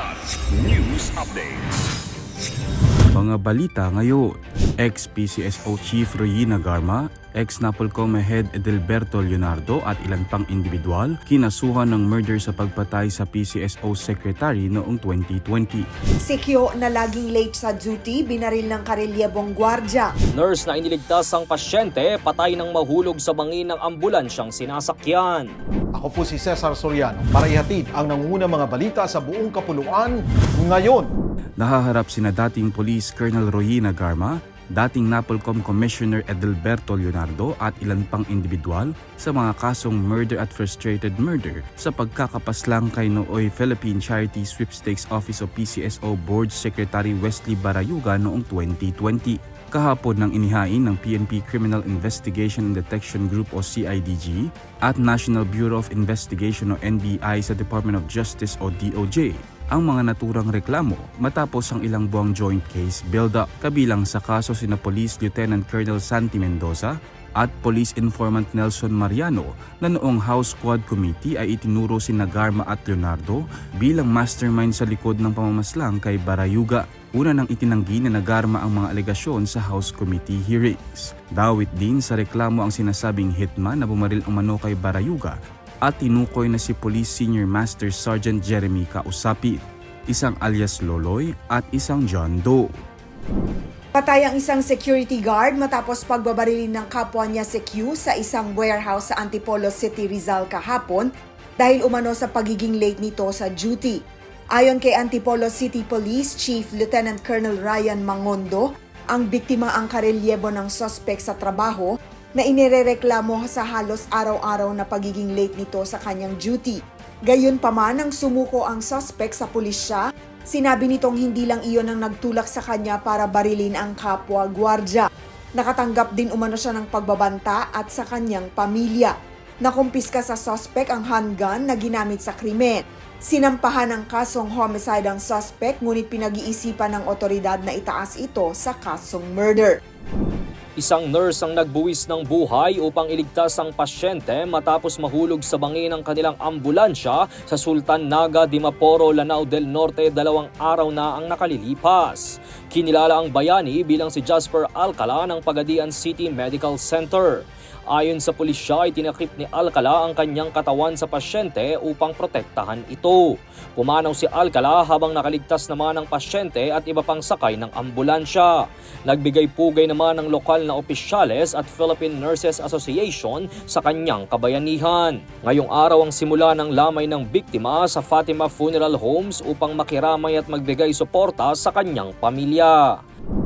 Kilat News Updates. Mga balita ngayon, ex-PCSO Chief Royina Garma, ex-Napolcom Head Edelberto Leonardo at ilan pang individual kinasuhan ng murder sa pagpatay sa PCSO Secretary noong 2020. Si Kyo na laging late sa duty, binaril ng karelyebong gwardya. Nurse na iniligtas ang pasyente patay ng mahulog sa bangin ng ambulansyang sinasakyan. Ako po si Cesar Soriano para ihatid ang nangungunang mga balita sa buong kapuluan ngayon. Nahaharap sina dating Police Colonel Royina Garma, dating Napolcom Commissioner Edelberto Leonardo at ilan pang individual sa mga kasong murder at frustrated murder sa pagkakapaslang kay nooy Philippine Charity Sweepstakes Office of PCSO Board Secretary Wesley Barayuga noong 2020. Kahapon nang inihain ng PNP Criminal Investigation and Detection Group o CIDG at National Bureau of Investigation o NBI sa Department of Justice o DOJ ang mga naturang reklamo matapos ang ilang buwang joint case build-up kabilang sa kaso sina Police Lieutenant Colonel Santi Mendoza at Police Informant Nelson Mariano na noong House Squad Committee ay itinuro si Nagarma at Leonardo bilang mastermind sa likod ng pamamaslang kay Barayuga. Una nang itinanggi na Nagarma ang mga alegasyon sa House Committee hearings. Dawit din sa reklamo ang sinasabing hitman na bumaril umano kay Barayuga at tinukoy na si Police Senior Master Sergeant Jeremy Kausapit, isang alias Loloy at isang John Doe. Patay ang isang security guard matapos pagbabarilin ng kapwa niya si Q sa isang warehouse sa Antipolo City, Rizal kahapon dahil umano sa pagiging late nito sa duty. Ayon kay Antipolo City Police Chief Lieutenant Colonel Ryan Mangondo, ang biktima ang karelyebo ng suspect sa trabaho na inirereklamo sa halos araw-araw na pagiging late nito sa kanyang duty. Gayon pa man nang sumuko ang suspect sa pulisya, sinabi nitong hindi lang iyon ang nagtulak sa kanya para barilin ang kapwa gwardya. Nakatanggap din umano siya ng pagbabanta at sa kanyang pamilya. Nakumpiska sa suspect ang handgun na ginamit sa krimen. Sinampahan ng kasong homicide ang suspect ngunit pinag-iisipan ng otoridad na itaas ito sa kasong murder. Isang nurse ang nagbuwis ng buhay upang iligtas ang pasyente matapos mahulog sa bangin ng kanilang ambulansya sa Sultan Naga, Dimaporo, Lanao del Norte dalawang araw na ang nakalilipas. Kinilala ang bayani bilang si Jasper Alcala ng Pagadian City Medical Center. Ayon sa pulisya ay tinakip ni Alcala ang kanyang katawan sa pasyente upang protektahan ito. Pumanaw si Alcala habang nakaligtas naman ang pasyente at iba pang sakay ng ambulansya. Nagbigay pugay naman ng lokal na opisyales at Philippine Nurses Association sa kanyang kabayanihan. Ngayong araw ang simula ng lamay ng biktima sa Fatima Funeral Homes upang makiramay at magbigay suporta sa kanyang pamilya.